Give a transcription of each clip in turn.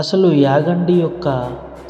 అసలు యాగంటి యొక్క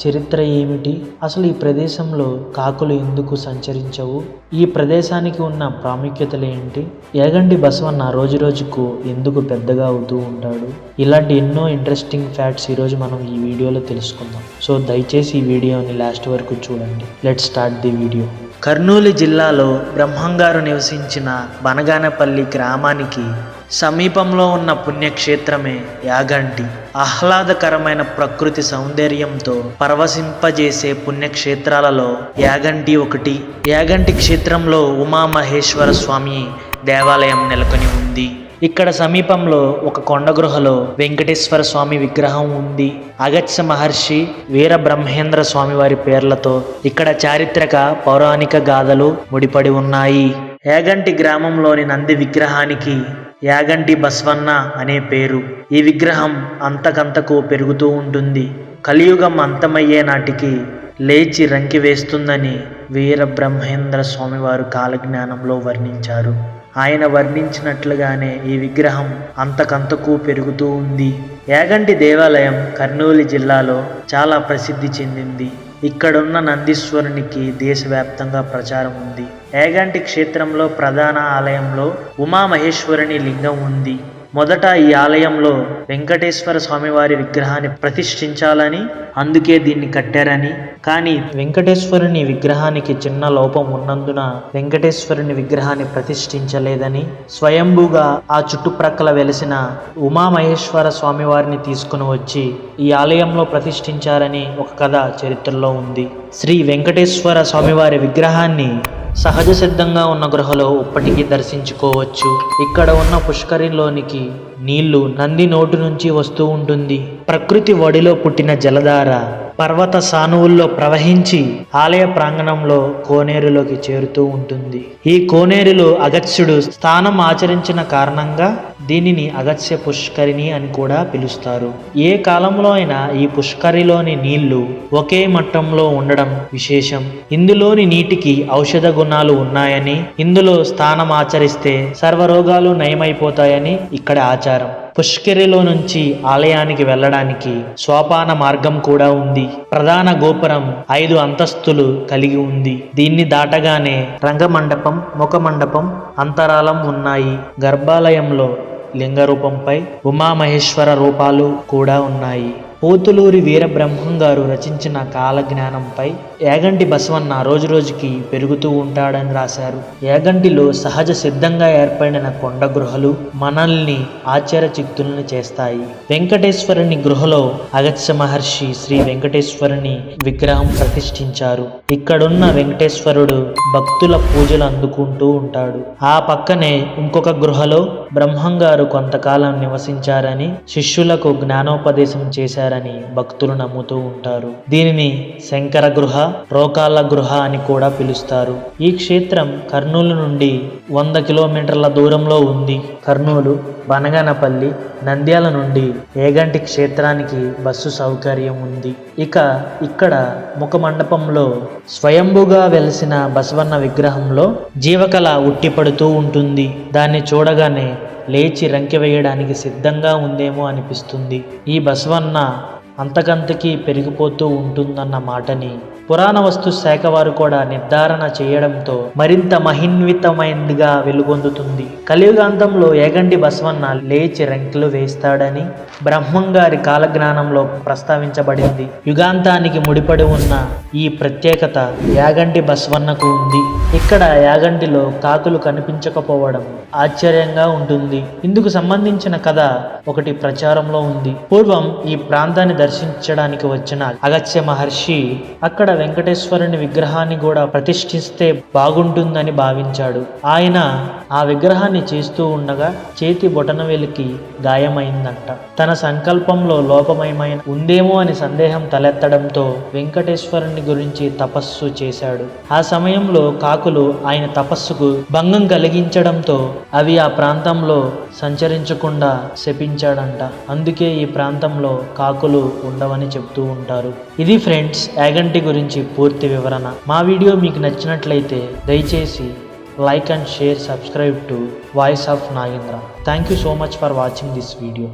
చరిత్ర ఏమిటి? అసలు ఈ ప్రదేశంలో కాకులు ఎందుకు సంచరించవు? ఈ ప్రదేశానికి ఉన్న ప్రాముఖ్యతలు ఏంటి? యాగంటి బసవన్న రోజు రోజుకు ఎందుకు పెద్దగా అవుతూ ఉంటాడు? ఇలాంటి ఎన్నో ఇంట్రెస్టింగ్ ఫ్యాక్ట్స్ ఈరోజు మనం ఈ వీడియోలో తెలుసుకుందాం. సో దయచేసి ఈ వీడియోని లాస్ట్ వరకు చూడండి. Let start the video Kurnool జిల్లాలో బ్రహ్మంగారు నివసించిన బనగానపల్లి గ్రామానికి సమీపంలో ఉన్న పుణ్యక్షేత్రమే యాగంటి. ఆహ్లాదకరమైన ప్రకృతి సౌందర్యంతో పరవశింపజేసే పుణ్యక్షేత్రాలలో యాగంటి ఒకటి. యాగంటి క్షేత్రంలో ఉమామహేశ్వర స్వామి దేవాలయం నెలకొని ఉంది. ఇక్కడ సమీపంలో ఒక కొండ గృహలో వెంకటేశ్వర స్వామి విగ్రహం ఉంది. అగత్య మహర్షి వీర బ్రహ్మేంద్ర స్వామి వారి పేర్లతో ఇక్కడ చారిత్రక పౌరాణిక గాథలు ముడిపడి ఉన్నాయి. యాగంటి గ్రామంలోని నంది విగ్రహానికి యాగంటి బస్వన్న అనే పేరు. ఈ విగ్రహం అంతకంతకు పెరుగుతూ ఉంటుంది. కలియుగం అంతమయ్యే నాటికి లేచి రంకి వేస్తుందని వీర బ్రహ్మేంద్ర స్వామివారు కాలజ్ఞానంలో వర్ణించారు. ఆయన వర్ణించినట్లుగానే ఈ విగ్రహం అంతకంతకు పెరుగుతూ ఉంది. యాగంటి దేవాలయం కర్నూలు జిల్లాలో చాలా ప్రసిద్ధి చెందింది. ఇక్కడున్న నందీశ్వరునికి దేశవ్యాప్తంగా ప్రచారం ఉంది. యాగంటి క్షేత్రంలో ప్రధాన ఆలయంలో ఉమామహేశ్వరుని లింగం ఉంది. మొదట ఈ ఆలయంలో వెంకటేశ్వర స్వామివారి విగ్రహాన్ని ప్రతిష్ఠించాలని అందుకే దీన్ని కట్టారని. కానీ వెంకటేశ్వరుని విగ్రహానికి చిన్న లోపం ఉన్నందున వెంకటేశ్వరుని విగ్రహాన్ని ప్రతిష్ఠించలేదని స్వయంభూగా ఆ చుట్టుప్రక్కల వెలిసిన ఉమామహేశ్వర స్వామివారిని తీసుకుని వచ్చి ఈ ఆలయంలో ప్రతిష్ఠించారని ఒక కథ చరిత్రలో ఉంది. శ్రీ వెంకటేశ్వర స్వామివారి విగ్రహాన్ని సహజ సిద్ధంగా ఉన్న గృహలో ఇప్పటికీ దర్శించుకోవచ్చు. ఇక్కడ ఉన్న పుష్కరిలోనికి నీళ్ళు నంది నోటు నుంచి వస్తూ ఉంటుంది. ప్రకృతి వడిలో పుట్టిన జలధార పర్వత సానువుల్లో ప్రవహించి ఆలయ ప్రాంగణంలో కోనేరులోకి చేరుతూ ఉంటుంది. ఈ కోనేరులో అగత్యుడు స్థానం ఆచరించిన కారణంగా దీనిని అగత్య పుష్కరిణి అని కూడా పిలుస్తారు. ఏ కాలంలో అయినా ఈ పుష్కరిలోని నీళ్ళు ఒకే మట్టంలో ఉండడం విశేషం. ఇందులోని నీటికి ఔషధ గుణాలు ఉన్నాయని ఇందులో స్థానం ఆచరిస్తే సర్వరోగాలు నయమైపోతాయని ఇక్కడ ఆచారం. పుష్కరిలో నుంచి ఆలయానికి వెళ్ళడానికి సోపాన మార్గం కూడా ఉంది. ప్రధాన గోపురం ఐదు అంతస్తులు కలిగి ఉంది. దీన్ని దాటగానే రంగమండపం ముఖమండపం అంతరాలం ఉన్నాయి. గర్భాలయంలో లింగ రూపంపై ఉమామహేశ్వర రూపాలు కూడా ఉన్నాయి. పోతులూరి వీరబ్రహ్మం గారు రచించిన కాలజ్ఞానంపై యాగంటి బసవన్న రోజురోజుకి పెరుగుతూ ఉంటాడని రాశారు. యాగంటిలో సహజ సిద్ధంగా ఏర్పడిన కొండ గృహలు మనల్ని ఆశ్చర్యచిత్తుల్ని చేస్తాయి. వెంకటేశ్వరుని గృహలో అగత్య మహర్షి శ్రీ వెంకటేశ్వరుని విగ్రహం ప్రతిష్ఠించారు. ఇక్కడున్న వెంకటేశ్వరుడు భక్తుల పూజలు అందుకుంటూ ఉంటాడు. ఆ పక్కనే ఇంకొక గృహలో బ్రహ్మంగారు కొంతకాలం నివసించారని శిష్యులకు జ్ఞానోపదేశం చేశారు. చేశారని భక్తులు నమ్ముతూ ఉంటారు. దీనిని శంకర గృహ రోకాల గృహ అని కూడా పిలుస్తారు. ఈ క్షేత్రం కర్నూలు నుండి వంద కిలోమీటర్ల దూరంలో ఉంది. కర్నూలు బనగానపల్లి నంద్యాల నుండి ఏగంటి క్షేత్రానికి బస్సు సౌకర్యం ఉంది. ఇక ఇక్కడ ముఖ మండపంలో స్వయంభుగా వెలిసిన బసవన్న విగ్రహంలో జీవకళ ఉట్టిపడుతూ ఉంటుంది. దాన్ని చూడగానే లేచి రంకె వేయడానికి సిద్ధంగా ఉందేమో అనిపిస్తుంది. ఈ బసవన్న అంతకంతకీ పెరిగిపోతూ ఉంటుందన్న మాటని పురాణ వస్తు శాఖ వారు కూడా నిర్ధారణ చేయడంతో మరింత మహిన్వితమైనదిగా వెలుగొందుతుంది. కలియుగాంతంలో ఏగండి బసవన్న లేచి రంకెలు వేస్తాడని బ్రహ్మంగారి కాలజ్ఞానంలో ప్రస్తావించబడింది. యుగాంతానికి ముడిపడి ఉన్న ఈ ప్రత్యేకత యాగంటి బసవన్నకు ఉంది. ఇక్కడ యాగంటిలో కాకులు కనిపించకపోవడం ఆశ్చర్యంగా ఉంటుంది. ఇందుకు సంబంధించిన కథ ఒకటి ప్రచారంలో ఉంది. పూర్వం ఈ ప్రాంతాన్ని దర్శించడానికి వచ్చిన అగత్య మహర్షి అక్కడ వెంకటేశ్వరుని విగ్రహాన్ని కూడా ప్రతిష్ఠిస్తే బాగుంటుందని భావించాడు. ఆయన ఆ విగ్రహాన్ని చేస్తూ ఉండగా చేతి బొటనవేలికి గాయమైందంట. తన సంకల్పంలో లోపమయమైన ఉందేమో అని సందేహం తలెత్తడంతో వెంకటేశ్వరుని గురించి తపస్సు చేశాడు. ఆ సమయంలో కాకులు ఆయన తపస్సుకు భంగం కలిగించడంతో అవి ఆ ప్రాంతంలో సంచరించకుండా శపించాడంట. అందుకే ఈ ప్రాంతంలో కాకులు ఉండవని చెప్తూ ఉంటారు. ఇది ఫ్రెండ్స్ యాగంటి గురించి పూర్తి వివరణ. మా వీడియో మీకు నచ్చినట్లయితే దయచేసి like and share subscribe to voice of Nagendra. Thank you so much for watching this video.